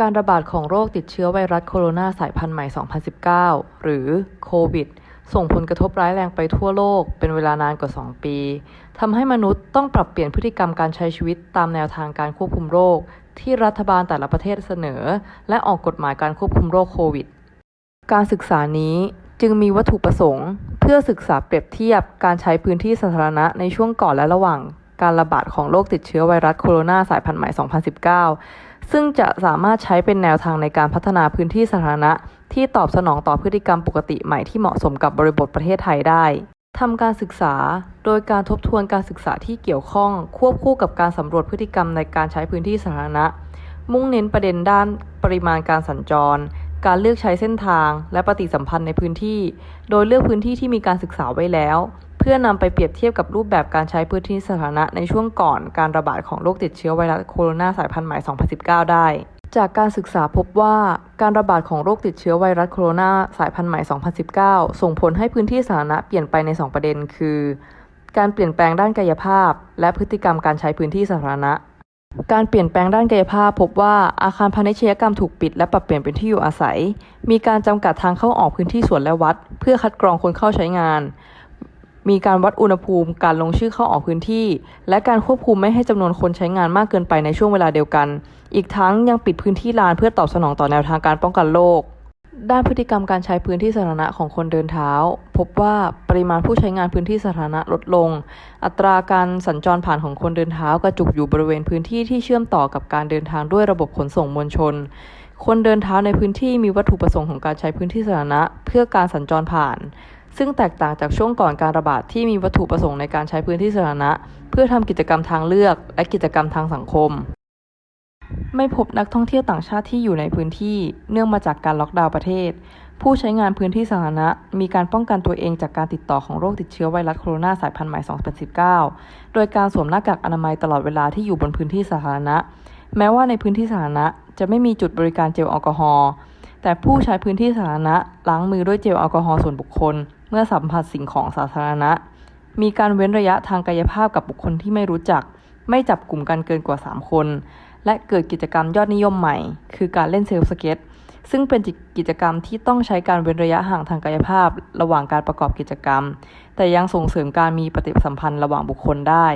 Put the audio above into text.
การระบาดของโรคติดเชื้อไวรัสโคโรนาสายพันธุ์ใหม่ 2019 หรือโควิด ส่งผลกระทบร้ายแรงไปทั่วโลก เป็นเวลานานกว่า 2 ปี ทำให้มนุษย์ต้องปรับเปลี่ยนพฤติกรรมการใช้ชีวิตตามแนวทางการควบคุมโรค ที่รัฐบาลแต่ละประเทศเสนอ และออกกฎหมายการควบคุมโรคโควิด การศึกษานี้จึงมีวัตถุประสงค์ เพื่อศึกษาเปรียบเทียบการใช้พื้นที่สาธารณะในช่วงก่อนและระหว่างการระบาดของโรคติดเชื้อไวรัสโคโรนาสายพันธุ์ใหม่ 2019 ซึ่งจะสามารถใช้เป็นแนวทางในการพัฒนาพื้นที่สาธารณะ ที่ตอบสนองต่อพฤติกรรมปกติใหม่ที่เหมาะสมกับบริบทประเทศไทยได้ทำการศึกษาโดยการทบทวนการศึกษาที่เกี่ยวข้อง ควบคู่กับการสำรวจพฤติกรรมในการใช้พื้นที่สาธารณะ มุ่งเน้นประเด็นด้านปริมาณการสัญจร การเลือกใช้เส้นทาง และปฏิสัมพันธ์ในพื้นที่ โดยเลือกพื้นที่ที่มีการศึกษาไว้แล้ว พื่อนำไปเปรียบเทียบกับรูปแบบการใช้พื้นที่สาธารณะในช่วงก่อนการระบาดของโรคติดเชื้อไวรัสโคโรนาสายพันธุ์ใหม่ 2019 ได้ จากการศึกษาพบว่าการระบาดของโรคติดเชื้อไวรัสโคโรนาสายพันธุ์ใหม่ 2019 ส่งผลให้พื้นที่สาธารณะเปลี่ยนไปใน 2 ประเด็น คือ การเปลี่ยนแปลงด้านกายภาพ และพฤติกรรมการใช้พื้นที่สาธารณะการเปลี่ยนแปลงด้านกายภาพพบว่าอาคารพาณิชยกรรมถูกปิดและปรับเปลี่ยนเป็นที่อยู่อาศัย มีการจำกัดทางเข้าออกพื้นที่สวนและวัด เพื่อคัดกรองคนเข้าใช้งาน มีการวัดอุณหภูมิ การลงชื่อเข้าออกพื้นที่ และการควบคุมไม่ให้จำนวนคนใช้งานมากเกินไปในช่วงเวลาเดียวกัน อีกทั้งยังปิดพื้นที่ลานเพื่อตอบสนองต่อแนวทางการป้องกันโรคด้านพฤติกรรมการใช้พื้นที่สาธารณะของคนเดินเท้า พบว่าปริมาณผู้ใช้งานพื้นที่สาธารณะลดลง อัตราการสัญจรผ่านของคนเดินเท้ากระจุกอยู่บริเวณพื้นที่ที่เชื่อมต่อกับการเดินทางด้วยระบบขนส่งมวลชน คนเดินเท้าในพื้นที่มีวัตถุประสงค์ของการใช้พื้นที่สาธารณะ เพื่อการสัญจรผ่าน ซึ่งแตกต่างจากช่วงก่อนการระบาดที่มีวัตถุประสงค์ในการใช้พื้นที่สาธารณะ เพื่อทำกิจกรรมทางเลือกและกิจกรรมทางสังคม ไม่พบนักท่องเที่ยวต่างชาติที่อยู่ในพื้นที่ เนื่องมาจากการล็อกดาวน์ประเทศ ผู้ใช้งานพื้นที่สาธารณะ มีการป้องกันตัวเองจากการติดต่อของโรคติดเชื้อไวรัสโคโรนาสายพันธุ์ใหม่ 2019 โดยการสวมหน้ากากอนามัยตลอดเวลาที่อยู่บนพื้นที่สาธารณะ แม้ว่าในพื้นที่สาธารณะจะไม่มีจุดบริการเจลแอลกอฮอล์ แต่ผู้ใช้พื้นที่สาธารณะล้างมือด้วยเจลแอลกอฮอล์ส่วนบุคคล เมื่อสัมผัสสิ่งของสาธารณะ มีการเว้นระยะทางกายภาพกับบุคคลที่ไม่รู้จัก ไม่จับกลุ่มกันเกินกว่า 3 คน และเกิดกิจกรรมยอดนิยมใหม่ คือการเล่นเซลฟ์สเก็ตซึ่งเป็นกิจกรรมที่ต้องใช้การเว้นระยะห่างทางกายภาพ ระหว่างการประกอบกิจกรรม แต่ยังส่งเสริมการมีปฏิสัมพันธ์ระหว่างบุคคลได้